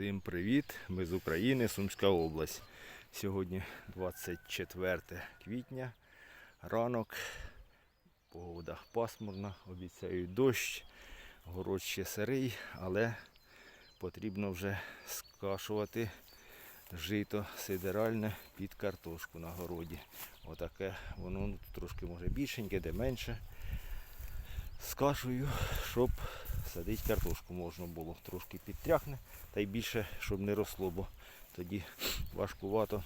Всім привіт! Ми з України, Сумська область. Сьогодні 24 квітня, ранок, погода пасмурна, обіцяють дощ, город ще сирий, але потрібно вже скашувати жито сидеральне під картошку на городі. Отаке воно ну, трошки може більшеньке, де менше. Скашую, щоб садити картошку можна було. Трошки підтряхне, та й більше, щоб не росло, бо тоді важкувато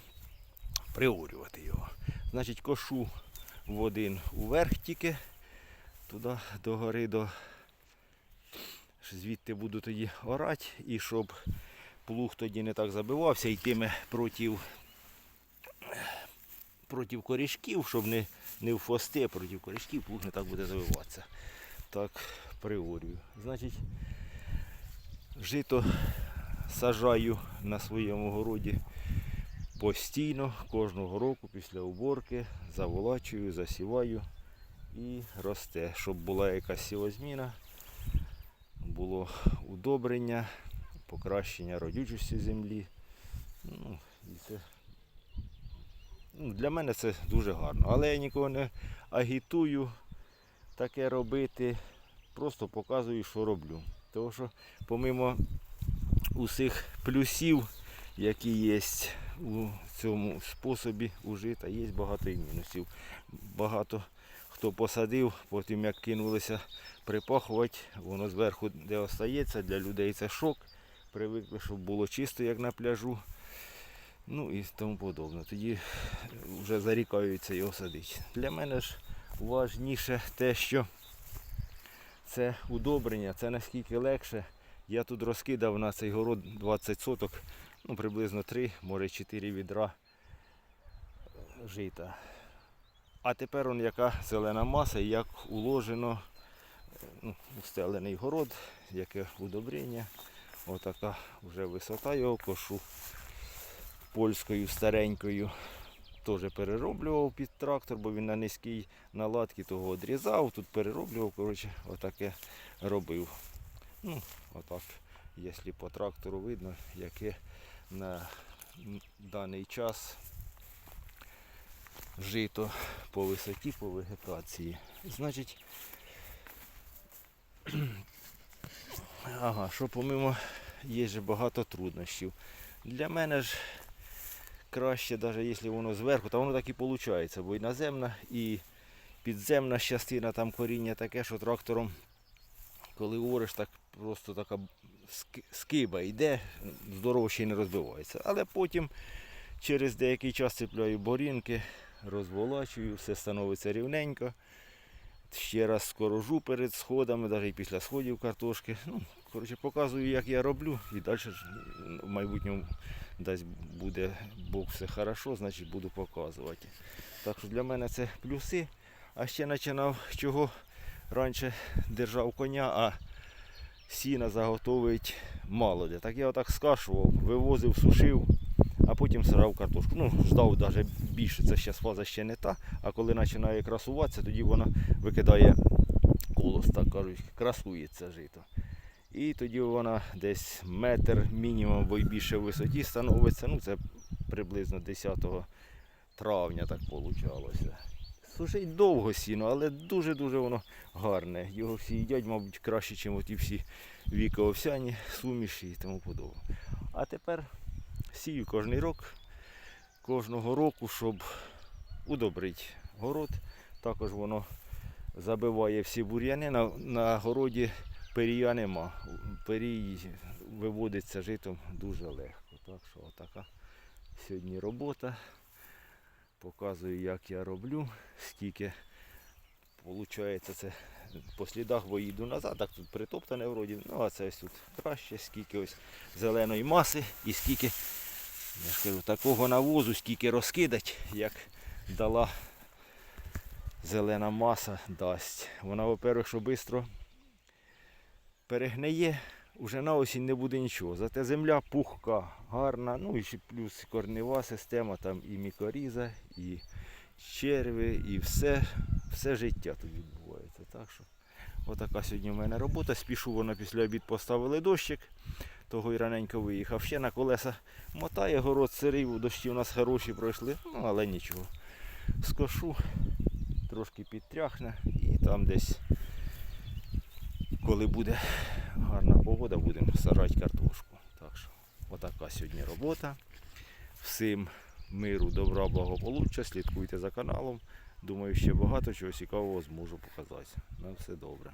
приорювати його. Значить, кошу в один уверх тільки, туди до гори, до... звідти буду тоді орати, і щоб плуг тоді не так забивався, йтиме проти, проти корішків, щоб не, не в фости, проти корішків плуг не так буде забиватися. Так, приорюю. Значить, жито сажаю на своєму городі постійно, кожного року після уборки, заволачую, засіваю і росте, щоб була якась сівозміна, було удобрення, покращення родючості землі. Ну, і це, ну, для мене це дуже гарно. Але я нікого не агітую таке робити. Просто показую, що роблю. Тому що помимо усіх плюсів, які є у цьому способі ужита, є багато і мінусів. Багато хто посадив, потім як кинулися припахувати, воно зверху де остається, для людей це шок. Привикли, щоб було чисто, як на пляжу. Ну і тому подобне. Тоді вже зарікаються його садити. Для мене ж важніше те, що це удобрення, це наскільки легше. Я тут розкидав на цей город 20 соток, ну приблизно 3, може 4 відра жита. А тепер он яка зелена маса, і як уложено ну, устелений город, яке удобрення. Отака вже висота його кошу польською старенькою. Теж перероблював під трактор, бо він на низькій наладці того відрізав, тут перероблював, коротше, отаке робив. Ну, отак, якщо по трактору видно, яке на даний час жито по висоті, по вегетації. Значить, ага, що помимо є же багато труднощів. Для мене ж краще, навіть якщо воно зверху, то воно так і виходить, бо і наземна, і підземна частина, там коріння таке, що трактором, коли говориш, так просто така скиба йде, здорово ще й не розбивається. Але потім через деякий час цепляю борінки, розволачую, все становиться рівненько. Ще раз скорожу перед сходами, навіть після сходів картошки. Ну, коротше, показую, як я роблю, і далі ж в майбутньому дасть буде Бог все хорошо, значить буду показувати. Так що для мене це плюси. А ще починав чого раніше держав коня, а сіна заготовить мало де. Так я отак скашував, вивозив, сушив, а потім сирав картошку. Ну, ждав навіть більше, це ще фаза ще не та. А коли починає красуватися, тоді вона викидає колос, так кажуть, красується жито. І тоді вона десь метр мінімум, бо й більше в висоті становиться. Ну, це приблизно 10 травня так вийшло. Сушить довго сіно, але дуже-дуже воно гарне. Його всі їдять, мабуть, краще, ніж ті всі віковсяні, суміші і тому подобне. А тепер сію кожен рік, кожного року, щоб удобрити город. Також воно забиває всі бур'яни. На, на городі перія нема. Перій виводиться житом дуже легко. Так що отака сьогодні робота. Показую, як я роблю, скільки виходить це по слідах бо їду назад, так тут притоптане вроді. Ну а це ось тут краще, скільки ось зеленої маси і скільки, я ж кажу, такого навозу, скільки розкидать, як дала зелена маса дасть. Вона, во-первых, що швидко перегниє, уже на осінь не буде нічого. Зате земля пухка, гарна, ну і ще плюс корнева система, там і мікоріза, і черви, і все, все життя тут відбувається. Так що, отака сьогодні в мене робота. Спішу воно після обід поставили дощик. того і раненько виїхав. Ще на колеса мотає город сирий, дощі у нас хороші пройшли, ну але нічого. Скошу, трошки підтряхне і там десь, коли буде гарна погода, будемо сажати картошку. Так що, отака сьогодні робота. Всім миру, добра, благополуччя. Слідкуйте за каналом. Думаю, ще багато чого цікавого зможу показати. На все добре.